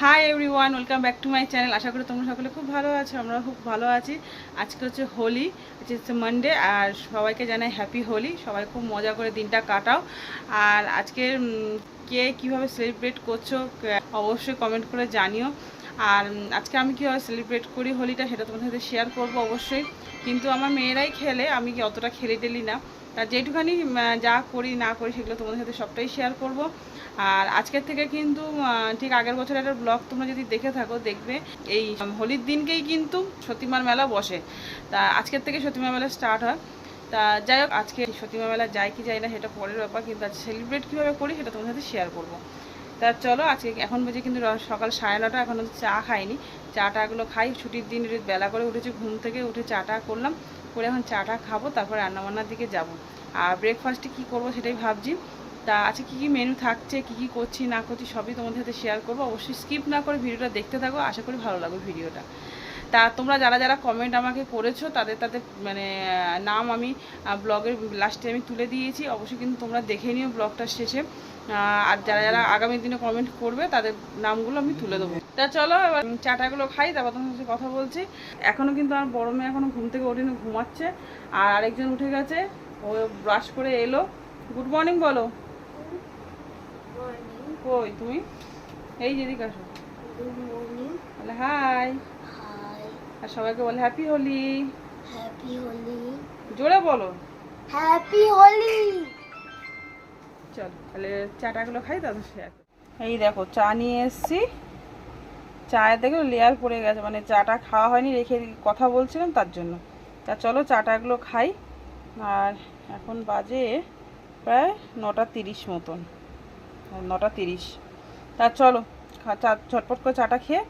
Hi everyone welcome back to my channel আশা করি তোমরা সকলে খুব ভালো আছো আমরা খুব ভালো আছি। আজকে হচ্ছে হোলি হচ্ছে মানডে আর সবাইকে জানাই হ্যাপি হোলি। সবাই খুব মজা করে দিনটা কাটাও। আর আজকে কে কীভাবে সেলিব্রেট করছ অবশ্যই কমেন্ট করে জানিও। আর আজকে আমি কীভাবে সেলিব্রেট করি হোলিটা, সেটা তোমাদের সাথে শেয়ার করব অবশ্যই। কিন্তু আমার মেয়েরাই খেলে, আমি কি অতটা খেলে টেলি না। আর যেটুখানি যা করি, না করি, সেগুলো তোমাদের সাথে সবটাই শেয়ার করব। আর আজকের থেকে কিন্তু ঠিক আগের বছর একটা ব্লগ তোমরা যদি দেখে থাকো, দেখবে এই হোলির দিনকেই কিন্তু সতীমার মেলা বসে। তা আজকের থেকে সতীমার মেলা স্টার্ট হয়। তা যাই হোক, আজকে সতীমা মেলা যাই কি যাই না, সেটা পরের ব্যাপার, কিন্তু আজ সেলিব্রেট কীভাবে করি সেটা তোমার সাথে শেয়ার করব। তা চলো, আজকে এখন বাজে কিন্তু সকাল সাড়ে নটা, এখন চা খাইনি। চাটাগুলো খাই, ছুটির দিন বেলা করে উঠেছি, ঘুম থেকে উঠে চাটা করলাম, করে এখন চাটা খাব, তারপর রান্নাবান্নার দিকে যাব। আর ব্রেকফাস্টে কি করব সেটাই ভাবছি। তা আজকে কী কী মেনু থাকছে, কী কী করছি, না করছি, সবই তোমাদের সাথে শেয়ার করব। অবশ্যই স্কিপ না করে ভিডিওটা দেখতে থাকো, আশা করি ভালো লাগবে ভিডিওটা। তা তোমরা যারা যারা কমেন্ট আমাকে করেছ, তাদের তাদের মানে নাম আমি ব্লগের লাস্টে আমি তুলে দিয়েছি। অবশ্যই কিন্তু তোমরা দেখে নিও ব্লগটার শেষে। আর যারা যারা আগামী দিনে কমেন্ট করবে, তাদের নামগুলো আমি তুলে দেবো। তা চলো, এবার চাটাগুলো খাই, তারপর তোমার সাথে কথা বলছি। এখনও কিন্তু আমার বড় মেয়ে এখনও ঘুম থেকে ওঠেনি, ঘুমাচ্ছে। আর আরেকজন উঠে গেছে, ও ব্রাশ করে এলো। গুড মর্নিং বলো. কই তুমি? এই যেদিকে আসো। বলে হাই আর সবাইকে বলে হ্যাপি হোলি Happy Holi. জোরে বলো। Happy Holi. চল তাহলে চাটাগুলো খাই তারপর শেয়ার এই দেখো চা নিয়ে এসছি। চায়ের দেখো লেয়ার পড়ে গেছে মানে চাটা খাওয়া হয়নি রেখে কথা বলছিলাম তার জন্য। তা চলো চাটাগুলো খাই। আর এখন বাজে প্রায় নটা তিরিশ মতন। নটা তিরিশ। তা চলো চা, ঝটপট করে চাটা খেয়ে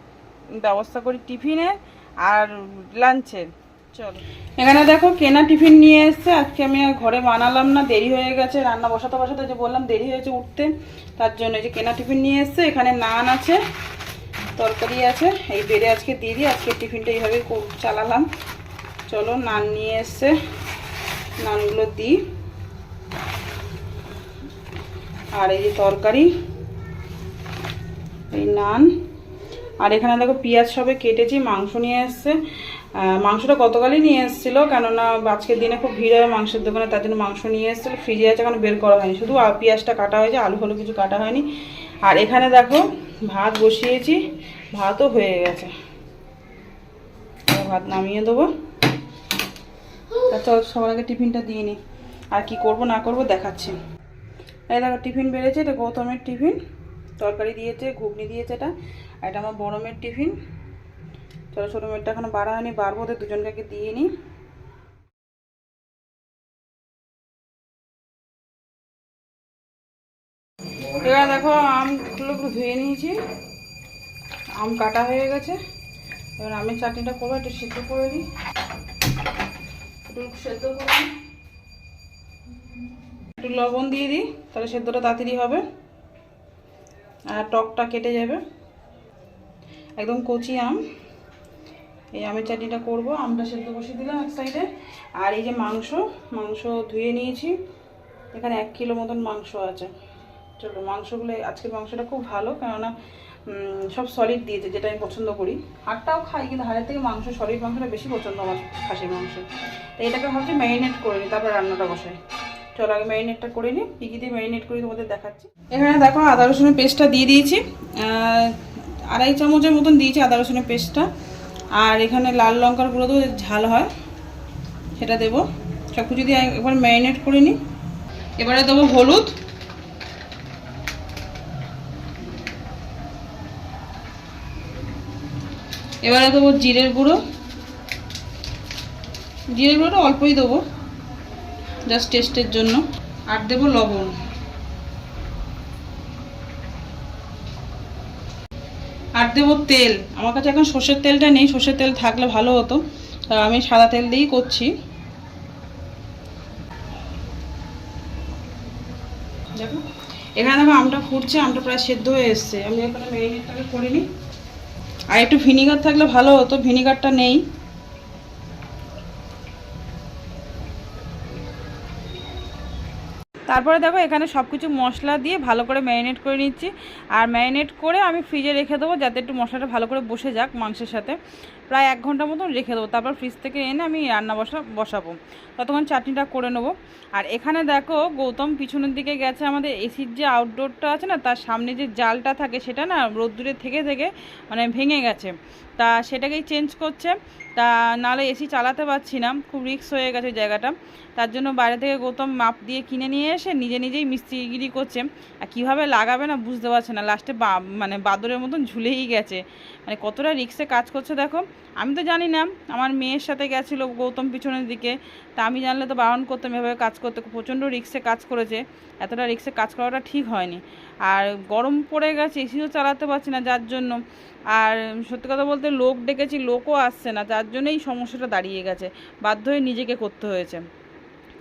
ব্যবস্থা করি টিফিনে আর লাঞ্চের চলো। এখানে দেখো কেনা টিফিন নিয়ে এসছে। আজকে আমি আর ঘরে বানালাম না, দেরি হয়ে গেছে, রান্না বসাতে বসাতে যে বললাম দেরি হয়েছে উঠতে। তার জন্য যে কেনা টিফিন নিয়ে এসছে, এখানে নান আছে, তরকারি আছে, এই বেড়ে আজকে দিয়ে দিই, আজকে টিফিনটা এইভাবে কর- চালালাম। চলো নান নিয়ে এসছে, নানগুলো দিই। আর এই যে তরকারি, এই নান। আর এখানে দেখো পেঁয়াজ সবে কেটেছি, মাংস নিয়ে এসছে। মাংসটা গতকালই নিয়ে এসেছিল, কেননা আজকের দিনে খুব ভিড় হয় মাংসের দোকানে, তার জন্য মাংস নিয়ে এসেছিল। ফ্রিজে আছে এখন বের করা হয়নি, শুধু পেঁয়াজটা কাটা হয়েছে, আলু ফালু কিছু কাটা হয়নি। আর এখানে দেখো ভাত বসিয়েছি, ভাতও হয়ে গেছে। ভাত নামিয়ে দেবো। চল, সবার আগে টিফিনটা দিয়ে নিই আর কি করব না করব দেখাচ্ছি। এই দেখো, টিফিন বেড়েছে, এটা গৌতমের টিফিন। তরকারি দিয়েছে, ঘুগনি দিয়েছে এটা, আর এটা আমার বড় মেয়ের টিফিন। চলো, ছোটো মেয়েরটা এখনও বাড়া হয়নি, বাড়বো ওদের দুজনকে দিয়ে নিই। এবার দেখো, আমগুলো ধুয়ে নিয়েছি। আম কাটা হয়ে গেছে। এবার আমের চাটনিটা করব, একটু সেদ্ধ করে দিই একটু সেদ্ধ করে দিই একটু লবণ দিয়ে দিই, তাহলে সেদ্ধটা তাড়াতাড়ি হবে। আর টকটা কেটে যাবে। একদম কচি আম। এই আমের চাটনিটা করব, আমটা সেদ্ধ বসিয়ে দিলাম এক সাইডে। আর এই যে মাংস মাংস ধুয়ে নিয়েছি। এখানে এক কিলো মতন মাংস আছে। চলো, মাংসগুলো, আজকের মাংসটা খুব ভালো, কেননা সব সলিড দিয়েছে, যেটা আমি পছন্দ করি। হাড়টাও খাই, কিন্তু হাড়ের থেকে মাংস সলিড মাংসটা বেশি পছন্দ আমার খাসির মাংস তো এটাকে ভাবছি ম্যারিনেট করে নিই, তারপর রান্নাটা বসাই। চলো আগে ম্যারিনেটটা করে নিই কী কী দিয়ে ম্যারিনেট করি তোমাদের দেখাচ্ছি। এখানে দেখো আদা, রসুনের পেস্টটা দিয়ে দিয়েছি। আড়াই চামচের মতন দিয়েছি আদা, রসুনের পেস্টটা। আর এখানে লাল লঙ্কার গুঁড়ো তো ঝাল হয়। সেটা দেবো। সব কিছু দিয়ে একবার ম্যারিনেট করে নিই এবারে দেবো হলুদ। এবারে দেবো জিরের গুঁড়ো। জিরের গুঁড়োটা অল্পই দেবো। জাস্ট টেস্টের জন্য। আর দেবো লবণ। আর দেবো তেল। আমার কাছে এখন সর্ষের তেলটা নেই। সর্ষের তেল থাকলে ভালো হতো। আমি সাদা তেল দিয়েই করছি। দেখো, এখানে দেখো আমটা ফুটছে। আমটা প্রায় সেদ্ধ হয়ে এসছে। আমি এখানে ম্যারিনেটটাকে করে নিই আর একটু ভিনিগার থাকলে ভালো হতো। ভিনিগারটা নেই। তারপরে দেখো এখানে সব কিছু মশলা দিয়ে ভালো করে ম্যারিনেট করে নিচ্ছি। আর ম্যারিনেট করে আমি ফ্রিজে রেখে দেবো যাতে একটু মশলাটা ভালো করে বসে যাক মাংসের সাথে। প্রায় এক ঘণ্টা মতন রেখে দেবো। তারপর ফ্রিজ থেকে এনে আমি রান্না বসা বসাবো। ততক্ষণ চাটনিটা করে নেব। আর এখানে দেখো, গৌতম পিছনের দিকে গেছে। আমাদের এসির যে আউটডোরটা আছে না, তার সামনে যে জালটা থাকে, সেটা না রোদ্দুরে থেকে থেকে মানে ভেঙে গেছে। তা সেটাকেই চেঞ্জ করছে। তা নাহলে এসি চালাতে পারছি না। খুব রিক্স হয়ে গেছে জায়গাটা। তার জন্য বাইরে থেকে গৌতম মাপ দিয়ে কিনে নিয়ে এসে নিজে নিজেই মিস্ত্রিগিরি করছে। আর কীভাবে লাগাবে না বুঝতে পারছে না। লাস্টে মানে বাদরের মতন ঝুলেই গেছে। মানে কতটা রিক্সে কাজ করছে দেখো। আমি তো জানি না, আমার মেয়ের সাথে গেছিল গৌতম পিছনের দিকে, তা আমি জানলে তো বারণ করতাম, এভাবে কাজ করতে, প্রচণ্ড রিক্সে কাজ করেছে, এতটা রিক্সে কাজ করাটা ঠিক হয়নি। আর গরম পড়ে গেছে এসিও চালাতে পারছি না যার জন্য। আর সত্যি কথা বলতে লোক ডেকেছি, লোকও আসছে না, যার জন্যই সমস্যাটা দাঁড়িয়ে গেছে, বাধ্য হয়ে নিজেকে করতে হয়েছে।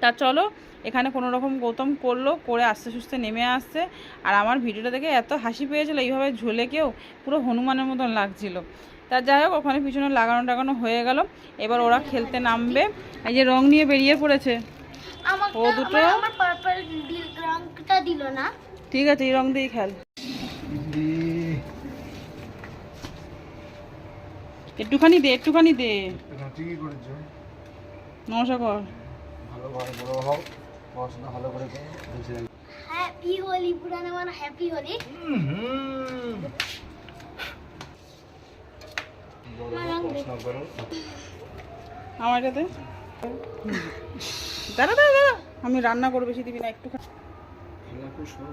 তা চলো, এখানে কোনো রকম গৌতম করল করে আস্তে সুস্থে নেমে আসছে, আর আমার ভিডিওটা দেখে এত হাসি পেয়েছিল, এইভাবে ঝুলে কেউ, পুরো হনুমানের মতন লাগছিল। তা যাই হোক ওখানে পিছনে লাগানো টাগানো হয়ে গেল। এবার ওরা খেলতে নামবে। এই যে রং নিয়ে বেরিয়ে পড়েছে। ও দুটো? আমার- আমার পার্পল রংটা দিল না। ঠিক আছে এই রং দিয়েই খেল। একটুখানি দে একটুখানি দে। ঠিকই করেছ নমস্কার কর। ভালো ভালো বড় হও পড়াশোনা ভালো করে করো বুঝে যাবে। হ্যাপি হোলি পুরানো হ্যাপি হোলি হুম। বড় হও, পড়াশোনা করো আমার এটাতে দাঁড়া দাঁড়া দাঁড়া। আমি রান্না করে বেশি দিবি না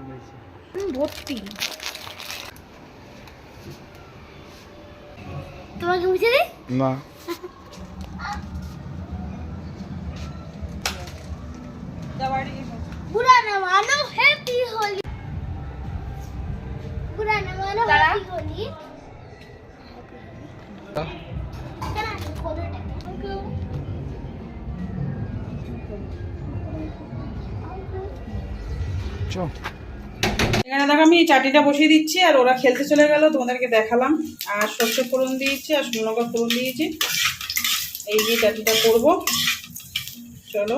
হয়েছে ভর্তি। তোমাকে বুঝে দিই না। পুরানো মানো হ্যাপি হোলি। পুরানো মানো হ্যাপি হোলি। এখানে দেখো আমি এই চাটনিটা বসিয়ে দিচ্ছি আর ওরা খেলতে চলে গেল, তোমাদেরকে দেখালাম। আর সর্ষে ফোড়ন দিয়েছি আর শুকনো ফোড়ন দিয়েছি। এই যে চাটনিটা করব। চলো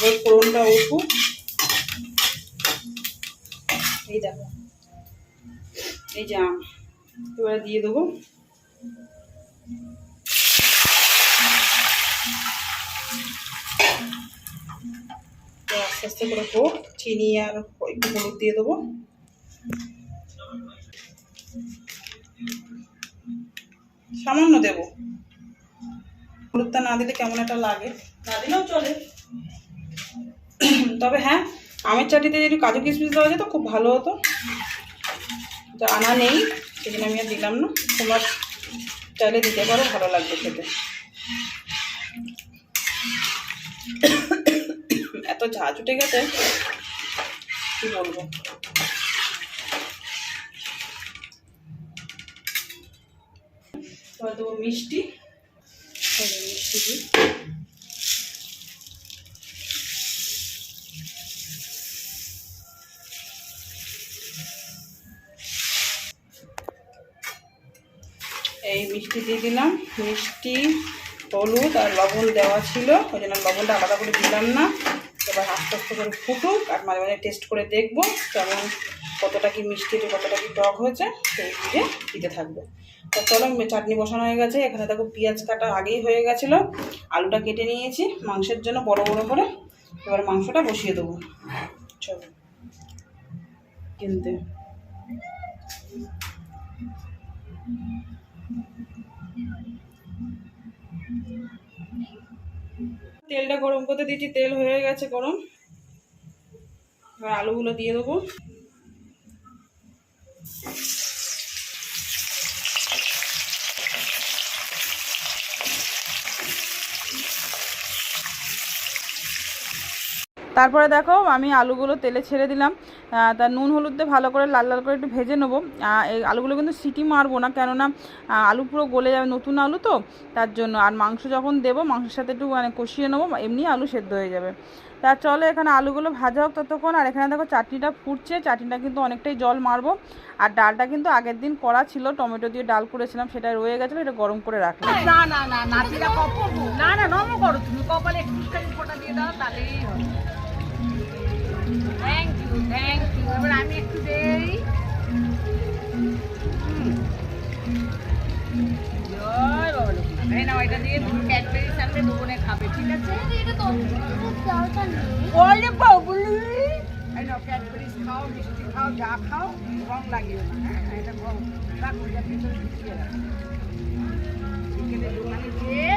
করে ফোড়নটা উঠুক। এই দেখো, এই যে এবারে দিয়ে দেবো। তো আস্তে আস্তে করে হোক, চিনি আর একটু হলুদ দিয়ে দেবো। সামান্য দেবো। হলুদটা না দিলে কেমন একটা লাগে। না দিলেও চলে। তবে হ্যাঁ আমের চাটিতে যদি কাজু কিশমিশ দেওয়া যেত, খুব ভালো হতো। যা আনা নেই সেদিন আমি আর দিলাম না। তোমরা চাইলে দিতে পারো, ভালো লাগবে খেতে। এত ঝাঁজ উঠে গেছে, কি বলব? মিষ্টি। মিষ্টি দিই। এই মিষ্টি দিয়ে দিলাম। মিষ্টি, হলুদ আর লবণ দেওয়া ছিল। ওই জন্য লবণটা আলাদা করে দিলাম না। এবার আস্তে আস্তে করে ফুটুক, আর মাঝে মাঝে টেস্ট করে দেখব কেমন, কতটা কি মিষ্টি, কতটা কি টক হয়েছে, সেই বুঝে দিতে থাকবে। তো চলো চাটনি বসানো হয়ে গেছে। এখানে দেখো পেঁয়াজ কাটা আগেই হয়ে গেছিল। আলুটা কেটে নিয়েছি মাংসের জন্য বড় বড় করে। এবার মাংসটা বসিয়ে দেবো। চলো, কিনতে। তেলটা গরম করতে দিচ্ছি, তেল হয়ে গেছে গরম। এবার আলুগুলো দিয়ে দেবো। তারপরে দেখো আমি আলুগুলো তেলে ছেড়ে দিলাম। তা নুন, হলুদ ভালো করে লাল লাল করে একটু ভেজে নেব। এই আলুগুলো কিন্তু সিটি মারবো না, কেননা আলু পুরো গলে যাবে, নতুন আলু তো, তার জন্য। আর মাংস যখন দেবো, মাংসের সাথে একটু মানে কষিয়ে নেব, এমনি আলু সেদ্ধ হয়ে যাবে। তা চলে, এখানে আলুগুলো ভাজা হোক ততক্ষণ। আর এখানে দেখো, চাটনিটা ফুটছে, চাটনিটা কিন্তু অনেকটাই জল মারবো। আর ডালটা কিন্তু আগের দিন করা ছিল, টমেটো দিয়ে ডাল করেছিলাম, সেটা রয়ে গেছিল, এটা গরম করে রাখলাম। না না না না না তাহলেই হবে থ্যাংক ইউ এবার আমি একটু দেই। এটা দিয়ে তুমি ক্যাডবেরি সামনে দুবনে খাবে, ঠিক আছে? এটা তো নেই বাবুলি খাও, মিষ্টি খাও, যা খাও, রং লাগিও হ্যাঁ? এটা দোকানে যেয়ে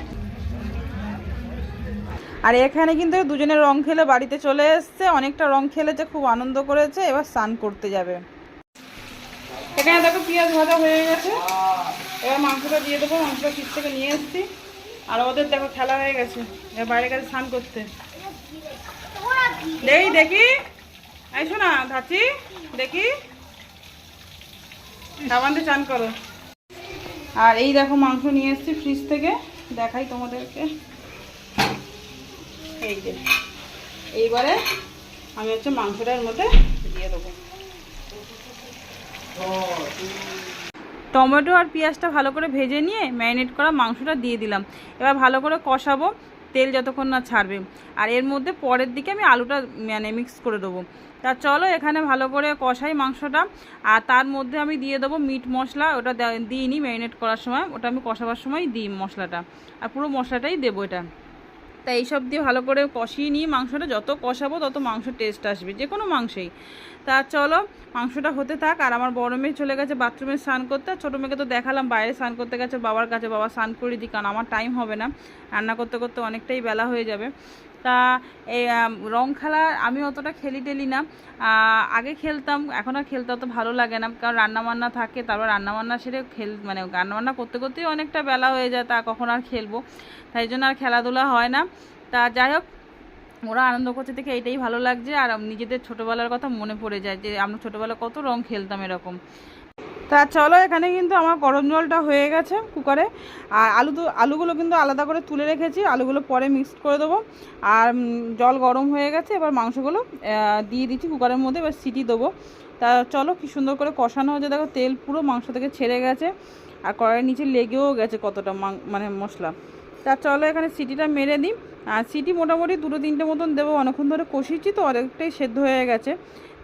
আর এখানে কিন্তু দুজনে রং খেলে বাড়িতে চলে এসছে। অনেকটা রং খেলেছে খুব আনন্দ করেছে, এবার স্নান করতে যাবে। এখানে দেখো পেঁয়াজ ভাজা হয়ে গেছে। এবার মাংসটা দিয়ে দেবো, মাংসটা ফিস থেকে নিয়ে এসছি। আর ওদের দেখো খেলা হয়ে গেছে, এবার বাইরে গেছে স্নান করতে। দেখি দেখি। এই শোনা, ধাচি, দেখি। সাবান দিয়ে চান করো। আর এই দেখো মাংস নিয়ে এসেছি ফ্রিজ থেকে, দেখাই তোমাদেরকে। এই যে, এইবারে আমি হচ্ছে মাংসটার মধ্যে দিয়ে দেবো। টমেটো আর পেঁয়াজটা ভালো করে ভেজে নিয়ে ম্যারিনেট করা মাংসটা দিয়ে দিলাম। এবার ভালো করে কষাবো, তেল যতক্ষণ না ছাড়বে। আর এর মধ্যে পরের দিকে আমি আলুটা মানে মিক্স করে দেবো। তা চলো, এখানে ভালো করে কষাই মাংসটা। আর তার মধ্যে আমি দিয়ে দেবো মিট মশলা, ওটা দিইনি ম্যারিনেট করার সময়। ওটা আমি কষাবার সময় দিই মশলাটা। আর পুরো মশলাটাই দেবো এটা। তা এইসব দিয়ে ভালো করে কষিয়ে নিয়ে মাংসটা যত কষাবো তত মাংস টেস্ট আসবে, যে কোনো মাংসেই। তা চলো, মাংসটা হতে থাক, আর আমার বড় মেয়ে চলে গেছে বাথরুমে স্নান করতে, আর ছোটো মেয়েকে তো দেখালাম, বাইরে স্নান করতে গেছে, বাবার কাছে, বাবা স্নান করে দিই কারণ আমার টাইম হবে না। রান্না করতে করতে অনেকটাই বেলা হয়ে যাবে। তা এই রং খেলা আমি অতটা খেলি টেলি না আগে খেলতাম, এখন আর খেলতে অত ভালো লাগে না। কারণ রান্নাবান্না থাকে, তারপর রান্নাবান্না সেরে খেল মানে রান্নাবান্না করতে করতেই অনেকটা বেলা হয়ে যায়, তা কখন আর খেলব। তাই জন্য আর খেলাধুলা হয় না। তা যাই হোক, ওরা আনন্দ করছে দেখে এটাই ভালো লাগছে। আর নিজেদের ছোটোবেলার কথা মনে পড়ে যায় যে, আমরা ছোটোবেলা কত রং খেলতাম এরকম। তা চলো, এখানে কিন্তু আমার গরম জলটা হয়ে গেছে কুকারে। আর আলু তো আলুগুলো কিন্তু আলাদা করে তুলে রেখেছি, আলুগুলো পরে মিক্সড করে দেবো। আর জল গরম হয়ে গেছে, এবার মাংসগুলো দিয়ে দিচ্ছি কুকারের মধ্যে, এবার সিটি দেবো। তা চলো, কি সুন্দর করে কষানো হয়েছে, দেখো তেল পুরো মাংস থেকে ছেড়ে গেছে, আর কড়াইয়ের নিচে লেগেও গেছে কতটা মানে মশলা। তা চলো, এখানে সিটিটা মেরে দিই। আর সিটি মোটামুটি দুটো তিনটে মতন দেবো, অনেকক্ষণ ধরে কষিয়েছি তো, অনেকটাই সেদ্ধ হয়ে গেছে।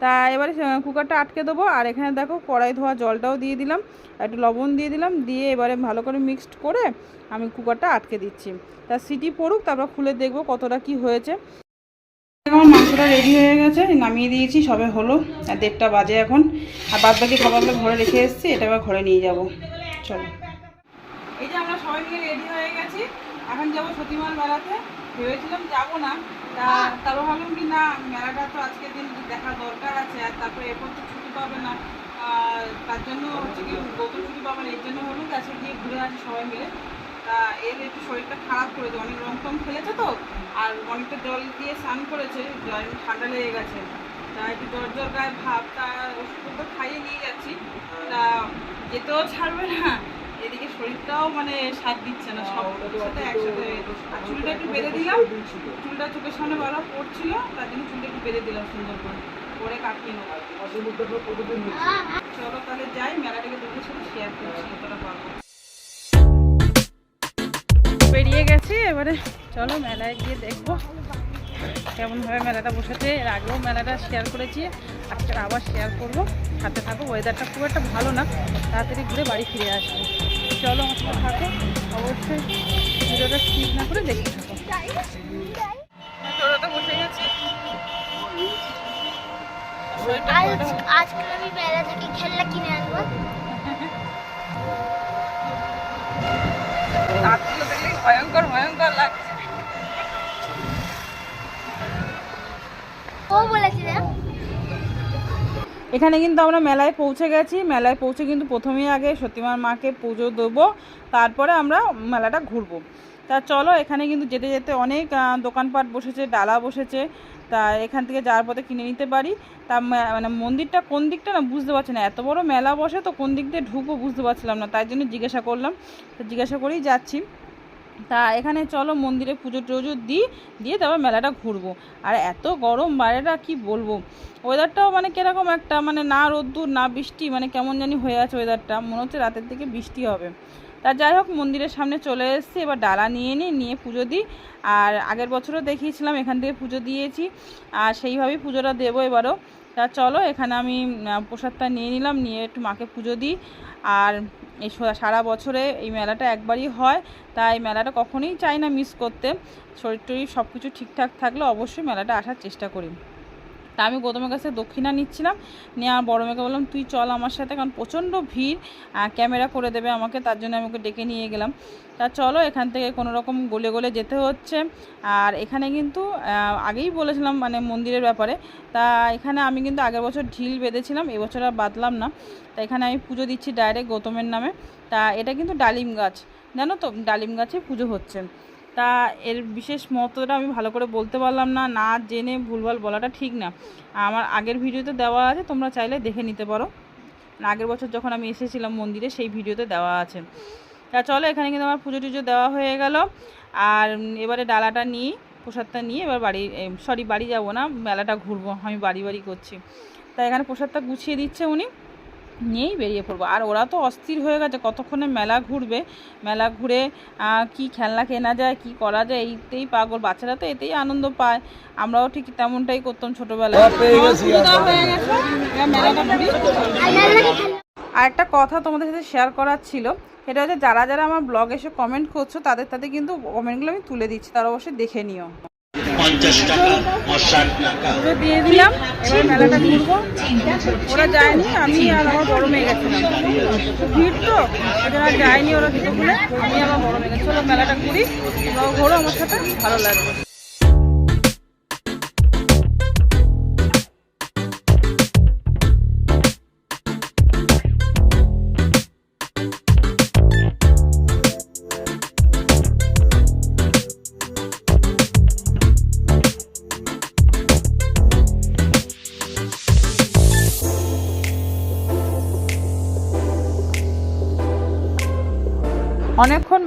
তা এবারে কুকারটা আটকে দেবো। আর এখানে দেখো কড়াই ধোয়া জলটাও দিয়ে দিলাম। একটু লবণ দিয়ে দিলাম। দিয়ে এবারে ভালো করে মিক্সড করে আমি কুকারটা আটকে দিচ্ছি। তা সিটি পড়ুক, তারপর খুলে দেখব কতটা কি হয়েছে। আমার মাংসটা রেডি হয়ে গেছে। নামিয়ে দিয়েছি, সবে হলো। আর দেড়টা বাজে এখন। আর বাদ বাকি খাবারগুলো ঘরে রেখে এসেছি, এটা এবার ঘরে নিয়ে যাব। চলো। এই যে আমরা সবাই মিলে রেডি হয়ে গেছি। এখন যাব সতীমার মেলাতে ভেবেছিলাম যাব না। তা তারপর ভাবলাম কি না, মেলাটা তো আজকের দিন দেখা দরকার আছে, আর তারপরে এরপর তো ছুটি পাবে না। তার জন্য হচ্ছে কি গৌতম ছুটি পাবে না, এর জন্য হলো কাছে গিয়ে ঘুরে আসি সবাই মিলে। তা এর একটু শরীরটা খারাপ করেছে অনেক রং টং খেলেছে তো, আর অনেকটা জল দিয়ে স্নান করেছে, জল ঠান্ডা লেগে গেছে। তা একটু জ্বর জ্বর গায়ে ভাব, তা ওষুধ খাইয়ে নিয়ে যাচ্ছি। তা যেতেও ছাড়বে না এদিকে শরীরটাও মানে সাথ দিচ্ছে না সব সাথে একসাথে আর চুলটা একটু বেঁধে দিলাম। চুলটা চোখের সামনে বারবার পড়ছিল তার জন্য চুলটা একটু বেঁধে দিলাম সুন্দর করে। পরে কাটিয়ে নেব চলো তাহলে যাই মেলাটাকে দেখে সাথে শেয়ার করছি কতটা পারব বেরিয়ে গেছি এবারে চলো মেলায় গিয়ে দেখব। কেমনভাবে মেলাটা বসেছে এর আগেও মেলাটা শেয়ার করেছি আজকে আবার শেয়ার করব। সাথে থাকো ওয়েদারটা খুব একটা ভালো না তাড়াতাড়ি ঘুরে বাড়ি ফিরে আসব। চলো আমার সাথে থাকো অবশ্যই ভিডিওটা স্কিপ না করে দেখতে থাকো। বসে গেছি। আজকে আমি মেলা থেকে খেলনা কিনে আনব। ভয়ঙ্কর ভয়ঙ্কর লাগছে। এখানে কিন্তু আমরা মেলায় পৌঁছে গেছি। মেলায় পৌঁছে কিন্তু প্রথমেই আগে সতীমার মাকে পুজো দেবো। তারপরে আমরা মেলাটা ঘুরবো। তা চলো, এখানে কিন্তু যেতে যেতে অনেক দোকানপাট বসেছে, ডালা বসেছে। তা এখান থেকে যাওয়ার পথে কিনে নিতে পারি। তা মানে মন্দিরটা কোন দিকটা না বুঝতে পারছি না। এত বড় মেলা বসে তো কোন দিক দিয়ে ঢুকবো বুঝতে পারছিলাম না। তাই জন্য জিজ্ঞাসা করলাম। তো জিজ্ঞাসা করেই যাচ্ছি। তা এখানে চলো মন্দিরে পুজো টুজো দিই, দিয়ে তারপর মেলাটা ঘুরবো। আর এত গরম বাইরেটা কি বলব? ওয়েদারটাও মানে কীরকম একটা মানে না রোদ্দুর, না বৃষ্টি মানে কেমন জানি হয়ে আছে ওয়েদারটা মনে হচ্ছে রাতের দিকে বৃষ্টি হবে। তা যাই হোক, মন্দিরের সামনে চলে এসেছি, এবার ডালা নিয়ে নিই, নিয়ে পুজো দিই। আর আগের বছরও দেখিয়েছিলাম, এখান থেকে পুজো দিয়েছি। আর সেইভাবেই পুজোটা দেবো এবারও। তা চলো, এখানে আমি প্রসাদটা নিয়ে নিলাম, নিয়ে একটু মাকে পুজো দিই। আর এই সারা বছরে এই মেলাটা একবারই হয়, তাই মেলাটা কখনোই চাই না মিস করতে। শরীর টরীর সব কিছু ঠিকঠাক থাকলে অবশ্যই মেলাটা আসার চেষ্টা করি। তা আমি গৌতমের কাছে দক্ষিণা নিচ্ছিলাম। নিয়ে আমার বড় মেয়েকে বললাম, তুই চল আমার সাথে, কারণ প্রচণ্ড ভিড় ক্যামেরা করে দেবে আমাকে, তার জন্য আমি ওকে ডেকে নিয়ে গেলাম। তা চলো, এখান থেকে কোনো রকম গলে গলে যেতে হচ্ছে। আর এখানে কিন্তু আগেই বলেছিলাম মানে মন্দিরের ব্যাপারে। তা এখানে আমি কিন্তু আগের বছর ঢিল বেঁধেছিলাম এবছর আর বাঁধলাম না। তা এখানে আমি পুজো দিচ্ছি ডাইরেক্ট গৌতমের নামে। তা এটা কিন্তু ডালিম গাছ। জানো তো, ডালিম গাছে পুজো হচ্ছে। তা এর বিশেষ মহত্বটা আমি ভালো করে বলতে পারলাম না না জেনে ভুলভাল বলাটা ঠিক না। আমার আগের ভিডিওতে দেওয়া আছে, তোমরা চাইলে দেখে নিতে পারো। আগের বছর যখন আমি এসেছিলাম মন্দিরে, সেই ভিডিওতে দেওয়া আছে। তা চলো, এখানে কিন্তু আমার পুজো টুজো দেওয়া হয়ে গেল। আর এবারে ডালাটা নিয়ে প্রসাদটা নিয়ে এবার বাড়ি সরি বাড়ি যাব না, মেলাটা ঘুরবো, আমি বাড়ি বাড়ি করছি। তা এখানে প্রসাদটা গুছিয়ে দিচ্ছে উনি। নিয়েই বেরিয়ে পড়ব। আর ওরা তো অস্থির হয়ে গেছে কতক্ষণে মেলা ঘুরবে? মেলা ঘুরে কি খেলনা কেনা যায় কি করা যায় এইতেই পাগল। বাচ্চারা তো এতেই আনন্দ পায়। আমরাও ঠিক তেমনটাই করতাম ছোটোবেলায়। আর একটা কথা তোমাদের সাথে শেয়ার করার ছিল সেটা হচ্ছে যারা যারা আমার ব্লগ এসে কমেন্ট করছ তাদের তাদের কিন্তু কমেন্টগুলো আমি তুলে দিচ্ছি তারা অবশ্যই দেখে নিও। পঞ্চাশ টাকা মেলাটা ঘুরবো ওরা যায়নি, আমি আমার বড় গেছিলাম। ভিড় তো ওই আর যায়নি ওরা দুটো খুলে, আমি আমার বড় মেয়ে মেলাটা ঘুরি ঘোরো, আমার সাথে, ভালো লাগবে।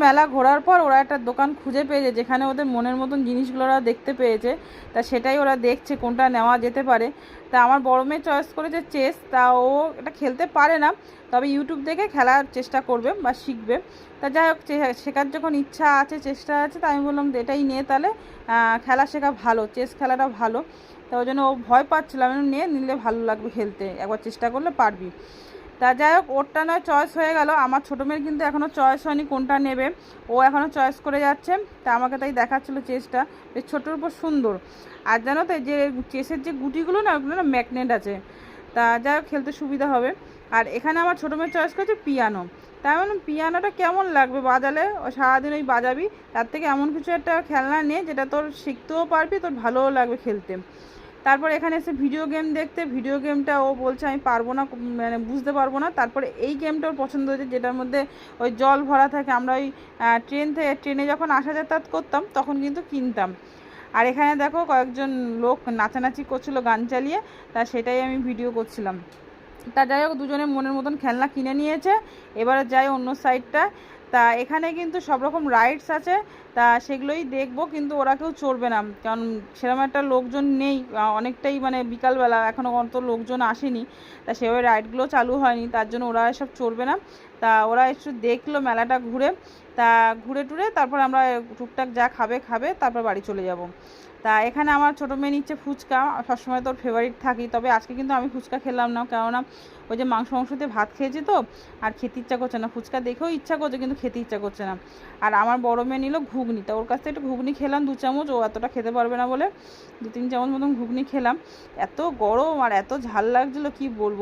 মেলা ঘোরার পর ওরা একটা দোকান খুঁজে পেয়েছে, যেখানে ওদের মনের মতন জিনিসগুলো ওরা দেখতে পেয়েছে। তা সেটাই ওরা দেখছে, কোনটা নেওয়া যেতে পারে। তা আমার বড় মেয়ে চয়েস করেছে চেস, তা ও এটা খেলতে পারে না। তবে ইউটিউব দেখে খেলার চেষ্টা করবে বা শিখবে। তা যাই হোক শেখার যখন ইচ্ছা আছে, চেষ্টা আছে, তা আমি বললাম এটাই নিয়ে তাহলে। খেলা শেখা ভালো, চেস খেলাটা ভালো। তা ওই জন্য ও ভয় পাচ্ছিলাম নিয়ে নিলে ভালো লাগবে খেলতে। একবার চেষ্টা করলে পারবি। তা যাই হোক, ওরটা নয় চয়েস হয়ে গেল। আমার ছোটো মেয়ের কিন্তু এখনও চয়েস হয়নি কোনটা নেবে। ও এখনও চয়েস করে যাচ্ছে। তা আমাকে তাই দেখাচ্ছিল চেসটা বেশ ছোটোর উপর সুন্দর। আর জানো তো যে চেসের যে গুটিগুলো না, ওগুলো না ম্যাগনেট আছে। তা যাই হোক, খেলতে সুবিধা হবে। আর এখানে আমার ছোটো মেয়ে চয়েস করেছে পিয়ানো তাই বললাম পিয়ানোটা কেমন লাগবে? বাজালে? সারাদিন ওই বাজাবি। তার থেকে এমন কিছু একটা খেলনা নে, যেটা তোর শিখতেও পারবি, তোর ভালোও লাগবে খেলতে। তারপর এখানে এসে ভিডিও গেম দেখতে ভিডিও গেমটা ও বলছে, আমি পারব না মানে বুঝতে পারব না। তারপরে এই গেমটা ওর পছন্দ হয়েছে, যেটার মধ্যে ওই জল ভরা থাকে। আমরা ওই ট্রেন থেকে ট্রেনে যখন আসা যাতায়াত করতাম, তখন কিন্তু কিনতাম। আর এখানে দেখো কয়েকজন লোক নাচানাচি করছিল, গান চালিয়ে। তা সেটাই আমি ভিডিও করছিলাম। তা যাই হোক, দুজনে মনের মতন খেলনা কিনে নিয়েছে। এবারে যাই অন্য সাইডটা তা এখানে কিন্তু সব রকম রাইডস আছে, তা সেগুলোই দেখব, কিন্তু ওরা কেউ চড়বে না। কারণ সেরকম একটা লোকজন নেই অনেকটাই মানে বিকালবেলা, এখনও অত লোকজন আসেনি। তা সেভাবে রাইডগুলো চালু হয়নি, তার জন্য ওরা এসব চড়বে না। তা ওরা একটু দেখল মেলাটা ঘুরে, তা ঘুরে টুরে তারপর আমরা টুকটাক যা খাবে খাবে, তারপর বাড়ি চলে যাব। তা এখানে আমার ছোটো মেয়ে নিচ্ছে ফুচকা, সবসময় তোর ফেভারিট থাকি তবে আজকে কিন্তু আমি ফুচকা খেলাম না, কেননা ওই যে মাংস মাংস দিয়ে ভাত খেয়েছি তো, আর খেতে ইচ্ছা করছে না। ফুচকা দেখেও ইচ্ছা করছে, কিন্তু খেতে ইচ্ছা করছে না। আর আমার বড় মেয়ে নিল ঘুগনি, তা ওর কাছ থেকে একটু ঘুগনি খেলাম দু চামচ, ও এতটা খেতে পারবে না বলে দু তিন চামচ মতন ঘুগনি খেলাম। এত গরম আর এত ঝাল লাগছিল, কি বলব?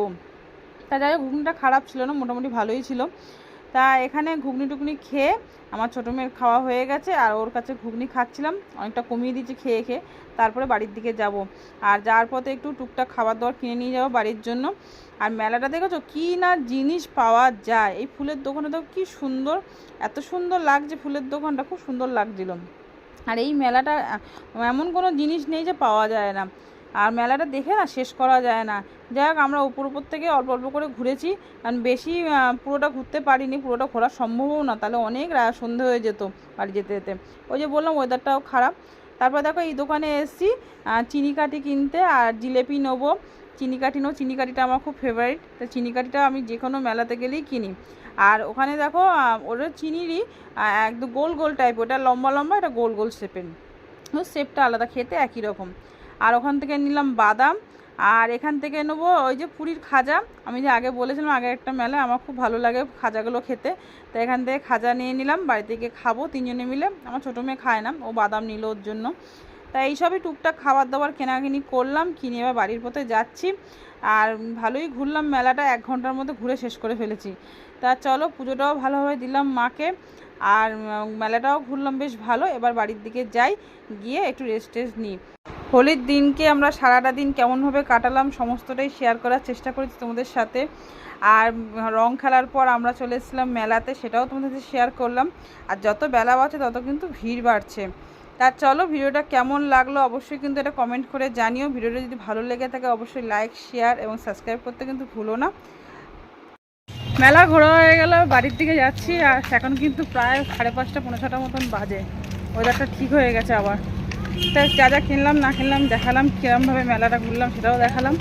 তা যাই হোক, ঘুগনিটা খারাপ ছিল না, মোটামুটি ভালোই ছিল। তা এখানে ঘুগনি টুগনি খেয়ে আমার ছোটো মেয়ের খাওয়া হয়ে গেছে আর ওর কাছে ঘুগনি খাচ্ছিলাম, অনেকটা কমিয়ে দিয়েছি খেয়ে খেয়ে। তারপরে বাড়ির দিকে যাব। আর যাওয়ার পথে একটু টুকটাক খাবার দাবার কিনে নিয়ে যাব বাড়ির জন্য। আর মেলাটা দেখেছ? কি না জিনিস পাওয়া যায়। এই ফুলের দোকানে তো কি সুন্দর, এত সুন্দর লাগছে ফুলের দোকানটা, খুব সুন্দর লাগছিল। আর এই মেলাটা এমন কোনো জিনিস নেই যে পাওয়া যায় না। আর মেলাটা দেখে না শেষ করা যায় না। যাই হোক আমরা উপর উপর থেকে অল্প অল্প করে ঘুরেছি। কারণ বেশি পুরোটা ঘুরতে পারিনি পুরোটা ঘোরা সম্ভবও না। তাহলে অনেক সন্ধে হয়ে যেত বাড়ি যেতে যেতে। ওই যে বললাম ওয়েদারটাও খারাপ। তারপর দেখো এই দোকানে এসেছি। আহ, চিনি কাঠি কিনতে আর জিলেপি নেব। চিনি কাঠি নেব। চিনি কাঠিটা আমার খুব ফেভারিট তো চিনি কাঠিটা আমি যে কোনো মেলাতে গেলেই কিনি। আর ওখানে দেখো ওটা চিনিরই একদম গোল গোল টাইপ ওটা লম্বা লম্বা এটা গোল গোল শেপের শেপটা আলাদা খেতে একই রকম। আর ওখান থেকে নিলাম বাদাম। আর এখান থেকে নেব ওই যে পুরীর খাজা। আমি যে আগে বলেছিলাম, আগে একটা মেলা আমার খুব ভালো লাগে খাজাগুলো খেতে। তো এখান থেকে খাজা নিয়ে নিলাম বাড়িতে গিয়ে খাব তিনজনে মিলে। আমার ছোটো মেয়ে খায় না, ও বাদাম নিল ওর জন্য। তা এইসবই টুকটাক খাবার দাবার কেনাকিনি করলাম, কিনে এবার বাড়ির পথে যাচ্ছি। আর ভালোই ঘুরলাম, মেলাটা এক ঘণ্টার মধ্যে ঘুরে শেষ করে ফেলেছি। তা চলো, পুজোটাও ভালোভাবে দিলাম মাকে। আর মেলাটাও ঘুরলাম, বেশ ভালো। এবার বাড়ির দিকে যাই, গিয়ে একটু রেস্ট টেস্ট নিই। হোলির দিনকে আমরা সারাটা দিন কেমনভাবে কাটালাম সমস্তটাই শেয়ার করার চেষ্টা করেছি তোমাদের সাথে। আর রং খেলার পর আমরা চলে এসেছিলাম মেলাতে, সেটাও তোমাদের সাথে শেয়ার করলাম। আর যত বেলা বাড়ছে, তত কিন্তু ভিড় বাড়ছে। তা চলো ভিডিওটা কেমন লাগল অবশ্যই কিন্তু এটা কমেন্ট করে জানিও। ভিডিওটা যদি ভালো লেগে থাকে অবশ্যই লাইক শেয়ার এবং সাবস্ক্রাইব করতে কিন্তু ভুলো না। মেলা ঘোরা হয়ে গেল, বাড়ির দিকে যাচ্ছি আর এখন কিন্তু প্রায় সাড়ে পাঁচটা পনেরো ছটার মতন বাজে। ওয়েদারটা ঠিক হয়ে গেছে আবার। তাই যা যা কিনলাম না কিনলাম দেখালাম কীরমভাবে মেলাটা ঘুরলাম সেটাও দেখালাম।